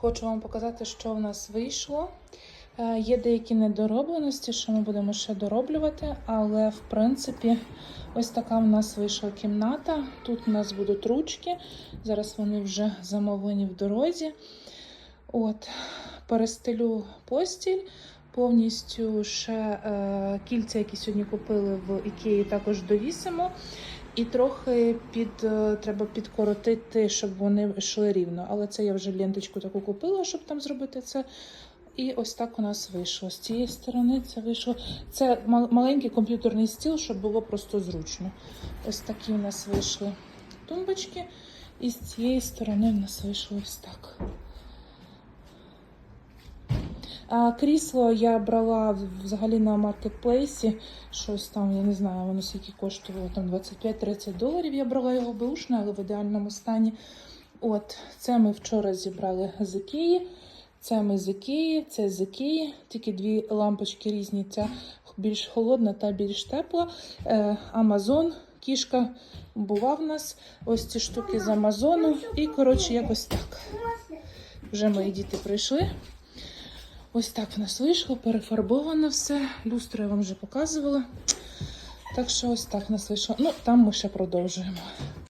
Хочу вам показати, що в нас вийшло. Е, Є деякі недоробленості, що ми будемо ще дороблювати, але в принципі, ось така в нас вийшла кімната. Тут у нас будуть ручки. Зараз вони вже замовлені в дорозі. От, перестелю постіль. Повністю ще е, кільця, які сьогодні купили в Ікеї, також довісимо. І трохи під, е, треба підкоротити, щоб вони йшли рівно. Але це я вже ленточку таку купила, щоб там зробити це. І ось так у нас вийшло. З цієї сторони це вийшло. Це маленький комп'ютерний стіл, щоб було просто зручно. Ось такі у нас вийшли тумбочки. І з цієї сторони у нас вийшло ось так. Крісло я брала взагалі на маркетплейсі. Щось там, я не знаю, воно скільки коштувало там 25-30 доларів. Я брала його беушне, але в ідеальному стані. От, це ми вчора зібрали з Ікеї. Це ми з Ікеї, це з Ікеї. Тільки дві лампочки різні. Ця більш холодна та більш тепла. Е, Амазон, кішка була в нас. Ось ці штуки з Амазону. І, коротше, якось так. Вже мої діти прийшли. Ось так в нас вийшло, перефарбовано все. Люстру я вам вже показувала. Так що ось так в нас вийшло. Ну, там ми ще продовжуємо.